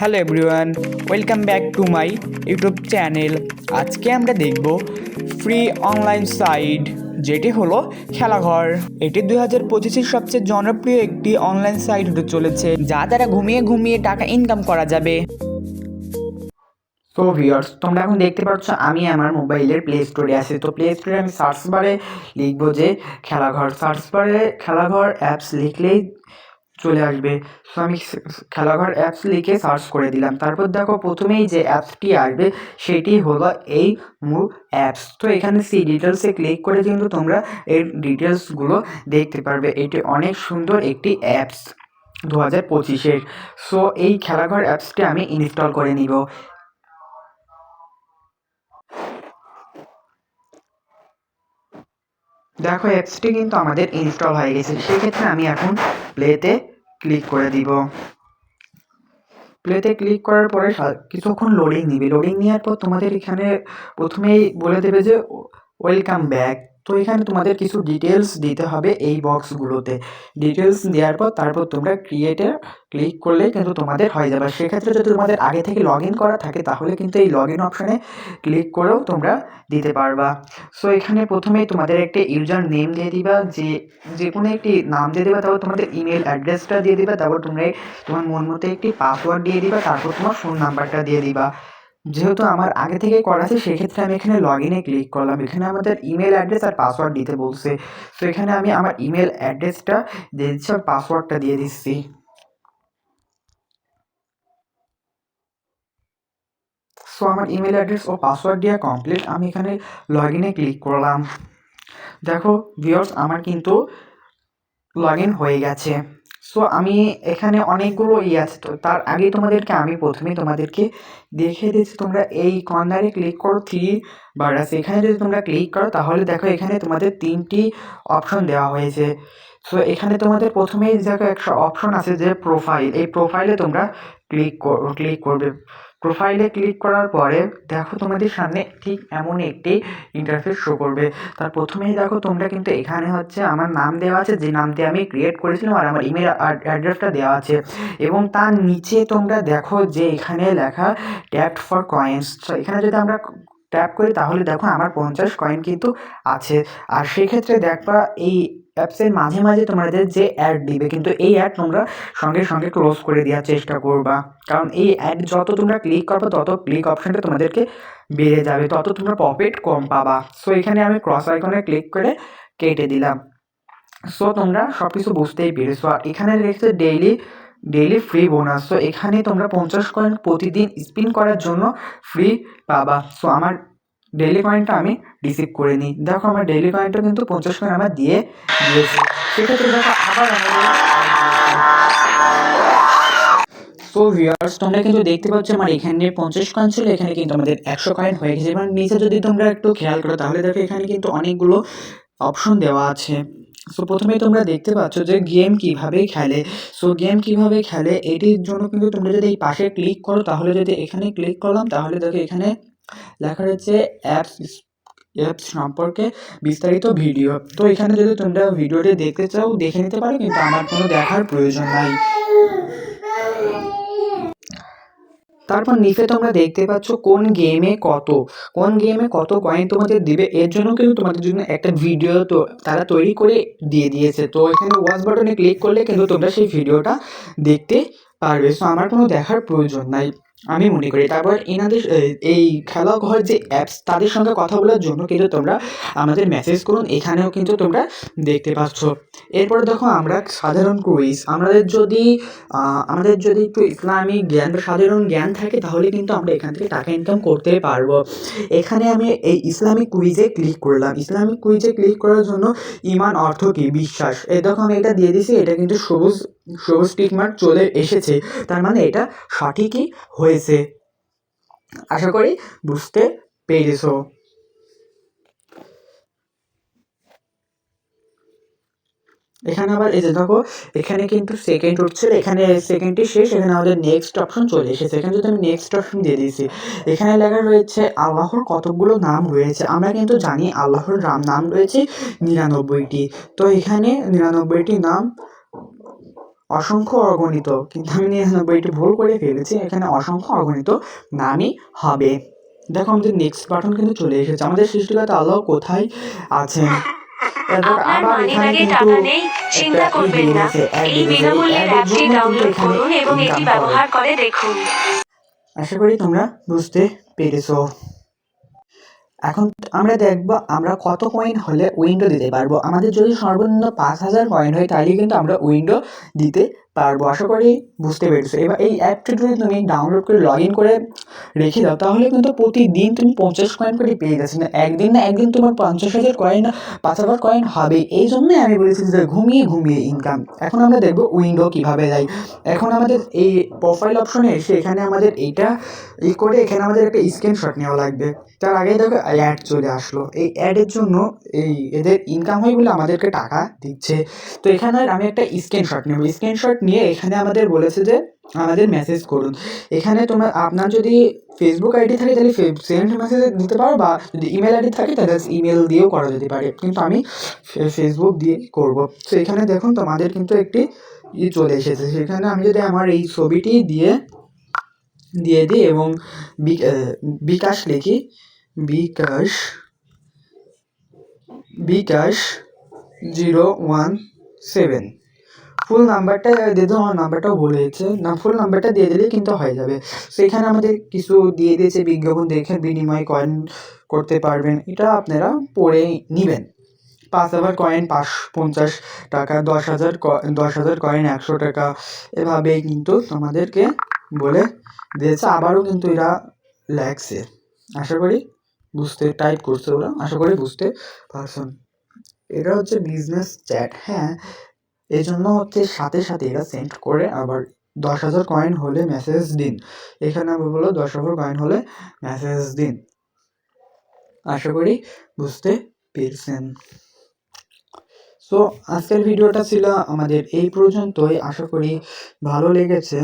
Hello everyone, welcome back to my YouTube channel. আজকে আমরা দেখব ফ্রি অনলাইন সাইট, যেটি হলো খেলাঘর। এটি দুই হাজার পঁচিশের সবচেয়ে জনপ্রিয় একটি অনলাইন সাইট হতে চলেছে, যা দ্বারা ঘুমিয়ে ঘুমিয়ে টাকা ইনকাম করা যাবে। তো ভিউয়ার্স তোমরা এখন দেখতে পাচ্ছ, আমি আমার মোবাইলের প্লে স্টোরে আছি। তো প্লে স্টোরে আমি সার্চ বারে লিখব যে, খেলাঘর। সার্চ বারে খেলাঘর অ্যাপস লিখলেই চলে আসবে। সো আমি খেলাঘর অ্যাপস লিখে সার্চ করে দিলাম। তারপর দেখো প্রথমেই যে অ্যাপসটি আসবে, সেটি হলো এই মু অ্যাপস তো এখানে সি ডিটেলসে ক্লিক করে কিন্তু তোমরা এর ডিটেলসগুলো দেখতে পারবে। এটি অনেক সুন্দর একটি অ্যাপস দু হাজার পঁচিশের। সো এই খেলাঘর অ্যাপসটি আমি ইনস্টল করে নিব। দেখো অ্যাপসটি কিন্তু আমাদের ইনস্টল হয়ে গেছে। সেক্ষেত্রে আমি এখন প্লেতে ক্লিক করে দিব। প্লেতে ক্লিক করার পরে কিছুক্ষণ লোডিং নিবে। লোডিং নেওয়ার পর তোমাদের এখানে প্রথমেই বলে দেবে যে ওয়েলকাম ব্যাক তো এখানে তোমাদের কিছু ডিটেলস দিতে হবে এই বক্সগুলোতে ডিটেলস দেওয়ার পর তারপর তোমরা ক্রিয়েটে ক্লিক করলেই কিন্তু তোমাদের হয়ে যাবে। সেক্ষেত্রে যদি তোমাদের আগে থেকে লগ করা থাকে, তাহলে কিন্তু এই লগ ইন অপশানে ক্লিক করেও তোমরা দিতে পারবা। সো এখানে প্রথমেই তোমাদের একটি ইউজার নেম দিয়ে দিবা। যে যে কোনো একটি নাম দিয়ে দিবা, তারপর তোমাদের ইমেল অ্যাড্রেসটা দিয়ে দিবা, তারপর তোমরা তোমার মন মতো একটি পাসওয়ার্ড দিয়ে দিবা, তারপর তোমার ফোন নাম্বারটা দিয়ে দিবা। যেহেতু আমার আগে থেকে করা আছে, সেক্ষেত্রে আমি এখানে লগ ইনে ক্লিক করলাম। এখানে আমাদের ইমেল অ্যাড্রেস আর পাসওয়ার্ড দিতে বলছে। তো এখানে আমি আমার ইমেল অ্যাড্রেসটা দিয়ে দিচ্ছি আর পাসওয়ার্ডটা দিয়ে দিচ্ছি। সো আমার ইমেল অ্যাড্রেস ও পাসওয়ার্ড দেওয়া কমপ্লিট আমি এখানে লগ ইনে ক্লিক করলাম। দেখো ভিওর্স আমার কিন্তু লগ ইন হয়ে গেছে। সো আমি এখানে অনেকগুলো ই আছে। তো তার আগে তোমাদেরকে আমি প্রথমে তোমাদেরকে দেখে দিচ্ছি। তোমরা এই কর্নারে ক্লিক করো থ্রি বার আছে। এখানে যদি তোমরা ক্লিক করো, তাহলে দেখো এখানে তোমাদের তিনটি অপশন দেওয়া হয়েছে। সো এখানে তোমাদের প্রথমেই দেখো একটা অপশন আছে যে প্রোফাইল এই প্রোফাইলে তোমরা ক্লিক ক্লিক করবে। প্রোফাইলে ক্লিক করার পরে দেখো তোমাদের সামনে ঠিক এমন একটি ইন্টারফেস শো করবে। তার প্রথমেই দেখো তোমরা কিন্তু এখানে হচ্ছে আমার নাম দেওয়া আছে, যে নামটি আমি ক্রিয়েট করেছিলাম আর আমার ইমেল অ্যাড্রেসটা দেওয়া আছে। এবং তার নিচে তোমরা দেখো যে এখানে লেখা ট্যাপ ফর কয়েন্স এখানে যদি আমরা ট্যাপ করি তাহলে দেখো আমার পঞ্চাশ কয়েন কিন্তু আছে। আর সেক্ষেত্রে দেখবা এই অ্যাপসের মাঝে মাঝে তোমাদের যে অ্যাড দিবে, কিন্তু এই অ্যাড তোমরা সঙ্গে সঙ্গে ক্লোজ করে দেওয়ার চেষ্টা করবা। কারণ এই অ্যাড যত তোমরা ক্লিক করবে, তত ক্লিক অপশানটা তোমাদেরকে বেড়ে যাবে, তত তোমরা প্রফিট কম পাবা। সো এখানে আমি ক্রস আইকনে ক্লিক করে কেটে দিলাম। সো তোমরা সব কিছু বুঝতেই পেরেছ। আর এখানে রয়েছে daily daily free bonus so এখানে তোমরা পঞ্চাশ কয়েন প্রতিদিন স্পিন করার জন্য ফ্রি পাবা। সো আমার ডেইলি কয়েনটা আমি রিসিভ করে নিই। দেখো আমার ডেইলি কয়েনটা কিন্তু পঞ্চাশ কয়েন আমার দিয়ে দিয়েছে। সেক্ষেত্রে দেখো আবার তো ভিউয়ার্স তোমরা কিন্তু দেখতে পাচ্ছ আমার এখানে পঞ্চাশ কয়েন ছিল, এখানে কিন্তু আমাদের একশো কয়েন হয়ে গেছে। এবং নিচে যদি তোমরা একটু খেয়াল করো, তাহলে দেখো এখানে কিন্তু অনেকগুলো অপশন দেওয়া আছে। সো প্রথমেই তোমরা দেখতে পাচ্ছ যে গেম কীভাবে খেলে। সো গেম কীভাবে খেলে, এটির জন্য কিন্তু তোমরা যদি এই পাশে ক্লিক করো, তাহলে যদি এখানে ক্লিক করলাম, তাহলে দেখো এখানে লেখা রয়েছে অ্যাপস অ্যাপস সম্পর্কে বিস্তারিত ভিডিও তো এখানে যদি তোমরা ভিডিওটি দেখতে চাও, দেখে নিতে পারো, কিন্তু আমার কোনো দেখার প্রয়োজন নাই। তারপর নিচে তোমরা দেখতে পাচ্ছ কোন গেমে কত। কোন গেমে কত কয়েন তোমাদের দিবে, এর জন্য কিন্তু তোমাদের জন্য একটা ভিডিও তো তারা তৈরি করে দিয়ে দিয়েছে। তো এখানে ওয়াচ বাটনে ক্লিক করলে কিন্তু তোমরা সেই ভিডিওটা দেখতে পারবে। সো আমার কোনো দেখার প্রয়োজন নাই। আমি মনে করি, তারপর এনাদের এই খেলা ঘর যে অ্যাপস তাদের সঙ্গে কথা বলার জন্য কিন্তু তোমরা আমাদের মেসেজ করুন, এখানেও কিন্তু তোমরা দেখতে পাচ্ছ। এরপরে দেখো আমরা সাধারণ কুইজ আমাদের যদি আমাদের যদি একটু ইসলামিক জ্ঞান বা সাধারণ জ্ঞান থাকে, তাহলে কিন্তু আমরা এখান থেকে টাকা ইনকাম করতে পারব। এখানে আমি এই ইসলামিক কুইজে ক্লিক করলাম। ইসলামিক কুইজে ক্লিক করার জন্য ইমান অর্থ কি? বিশ্বাস। এই দেখো আমি এটা দিয়ে দিছি, এটা কিন্তু সবুজ সবুজ টিক মার্ক চলে এসেছে। তার মানে এটা সঠিকই হয়েছে। আশা করি বুঝতে পেরেছ। এখানে আবার এই যে দেখো, এখানে কিন্তু সেকেন্ড উঠছে এখানে সেকেন্ডটি শেষ, এখানে আমাদের নেক্সট অপশন চলে এসেছে। এখানে যদি আমি নেক্সট অপশন দিয়ে দিয়েছি, এখানে লেখা রয়েছে, আল্লাহর কতগুলো নাম রয়েছে। আমরা কিন্তু জানি আল্লাহর নাম রয়েছে নিরানব্বইটি। তো এখানে নিরানব্বইটি নাম অসংখ্য অগণিত। কিন্তু আমি নিরানব্বইটি ভুল করে ফেলেছি এখানে অসংখ্য অগণিত নামই হবে। দেখো আমাদের নেক্সট বাটন কিন্তু চলে এসেছে। আমাদের সৃষ্টিকর্তা আল্লাহ কোথায় আছেন? এরপর আবার এখানে কিন্তু চিন্তা করবেন না। এই দিয়ে দিয়েছে। বিনামূল্যের ad এর অ্যাপটি ডাউনলোড করুন এবং এটি ব্যবহার করে দেখুন। আশা করি তোমরা বুঝতে পেরেছ। এখন আমরা দেখব আমরা কত কয়েন হলে উইন্ডো দিতে পারব। আমাদের যদি সর্বনিম্ন পাঁচ হাজার কয়েন হয়, তাহলে কিন্তু আমরা উইন্ডো দিতে পারব, আশা করি বুঝতে পেরেছ। এবার এই অ্যাপটি যদি তুমি ডাউনলোড করে লগ ইন করে রেখে দাও, তাহলে কিন্তু প্রতিদিন তুমি পঞ্চাশ কয়েন করে পেয়ে যাচ্ছ না একদিন না একদিন তোমার পঞ্চাশ হাজার কয়েন পাঁচ হাজার কয়েন হবে। এই জন্যই আমি বলেছি যে ঘুমিয়ে ঘুমিয়ে ইনকাম এখন আমরা দেখব উইন্ডো কীভাবে দেয় এখন আমাদের এই প্রোফাইল অপশনে এসে এখানে আমাদের এইটা ই করে এখানে আমাদের একটা স্ক্রিনশট নেওয়া লাগবে। তার আগে দেখো অ্যাড চলে আসলো। এই অ্যাডের জন্য এই এদের ইনকাম হয় বলে আমাদেরকে টাকা দিচ্ছে। তো এখানে আমি একটা স্ক্রিনশট নেব। স্ক্রিনশট নিয়ে এখানে আমাদের বলেছে যে আমাদের মেসেজ করুন। এখানে তোমার আপনার যদি ফেসবুক আইডি থাকে, তাহলে সেন্ড মেসেজ দিতে পারো বা যদি ইমেল আইডি থাকে, তাহলে ইমেল দিয়েও করা যেতে পারে। কিন্তু আমি ফেসবুক দিয়ে করব। তো এখানে দেখুন তোমাদের কিন্তু একটি ই চলে এসেছে। সেখানে আমি যদি আমার এই ছবিটি দিয়ে দিয়ে দিই এবং বিকাশ লিখি, bKash bKash zero one seven full নাম্বারটা দিয়ে দেবো আমার নাম্বারটাও বলে দিয়েছে না ফুল নাম্বারটা দিয়ে দিলেই কিন্তু হয়ে যাবে। সেখানে আমাদের কিছু দিয়ে দিয়েছে বিজ্ঞাপন, দেখে বিনিময় কয়েন করতে পারবেন। এটা আপনারা পড়ে নেবেন। পাঁচ হাজার কয়েন পাঁচ পঞ্চাশ টাকা, দশ হাজার দশ হাজার কয়েন একশো টাকা। এভাবেই কিন্তু তোমাদেরকে বলে দিয়েছে। আবারও কিন্তু এরা লেখছে। আশা করি বুঝতে টাইপ করছে ওরা। আশা করি বুঝতে পারছেন। এটা হচ্ছে বিজনেস চ্যাট হ্যাঁ এই জন্য হচ্ছে সাথে সাথে এরা সেন্ড করে আবার দশ হাজার কয়েন হলে মেসেজ দিন। এখানে আমি বলল দশ হাজার কয়েন হলে মেসেজ দিন। আশা করি বুঝতে পেরেছেন। সো আজকের ভিডিওটা ছিল আমাদের এই পর্যন্তই। আশা করি ভালো লেগেছে।